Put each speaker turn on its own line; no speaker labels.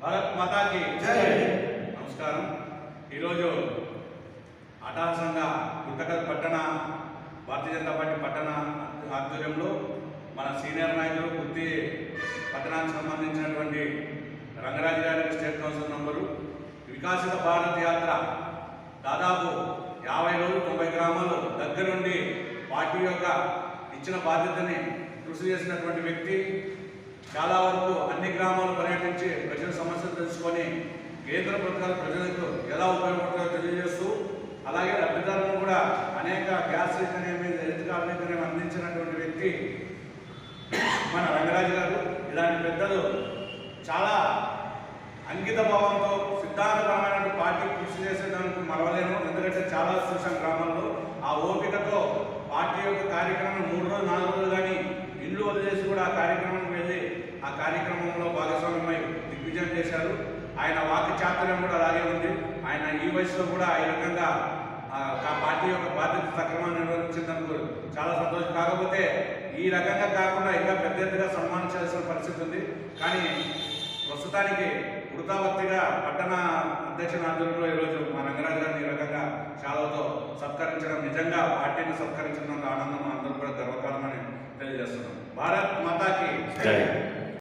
భారత్ మాతాకి
జై.
నమస్కారం ఈరోజు అటాసంగా గుంతకల్ పట్టణ భారతీయ జనతా పార్టీ పట్టణ ఆధ్వర్యంలో మన సీనియర్ నాయకులు గుత్తి పట్టణానికి సంబంధించినటువంటి రంగరాజు గారి state council number Viksit Bharat Yatra దాదాపు యాభై రోజులు తొంభై గ్రామాలు దగ్గరుండి పార్టీ యొక్క ఇచ్చిన బాధ్యతని కృషి చేసినటువంటి వ్యక్తి చాలా వరకు అన్ని గ్రామాలు పర్యటించి ప్రజల సమస్యలు తెలుసుకొని కేంద్ర ప్రభుత్వాలు ప్రజలకు ఎలా ఉపయోగపడుతుందో తెలియజేస్తూ అలాగే లబ్ధిదారులను కూడా అనేక గ్యాస్ అయితేనేమి హెల్త్ కార్డు అయితేనేమి అందించినటువంటి వ్యక్తి మన రంగరాజు గారు. ఇలాంటి పెద్దలు చాలా అంకిత భావంతో సిద్ధాంతపరమైన పార్టీ కృషి చేసేదానికి మరవలేను ఎందుకంటే చాలా చూసాం గ్రామాల్లో ఆ ఓపికతో పార్టీ యొక్క కార్యక్రమం మూడు రోజులు నాలుగు రోజులు కానీ ఇండ్లు వదిలేసి కూడా ఆ కార్యక్రమం ఆ కార్యక్రమంలో భాగస్వామ్యమై దిగ్విజయం చేశారు. ఆయన వాక్య చాతుర్యం కూడా అలాగే ఉంది. ఆయన ఈ వయసులో కూడా ఈ రకంగా ఆ పార్టీ యొక్క బాధ్యత సక్రమంగా నిర్వహించినందుకు చాలా సంతోషం. కాకపోతే ఈ రకంగా కాకుండా ఇంకా పెద్ద ఎత్తుగా సన్మానించాల్సిన పరిస్థితి ఉంది. కానీ ప్రస్తుతానికి వృతావత్తిగా పట్టణ అధ్యక్షుల ఆధ్వర్యంలో ఈరోజు మా రంగరాజు గారిని ఈ రకంగా శాలతో సత్కరించడం నిజంగా పార్టీని సత్కరించడం ఆనందం అందరూ కూడా గర్వకారణమని తెలియజేస్తున్నాం. భారత్ మాతాకి.
జై.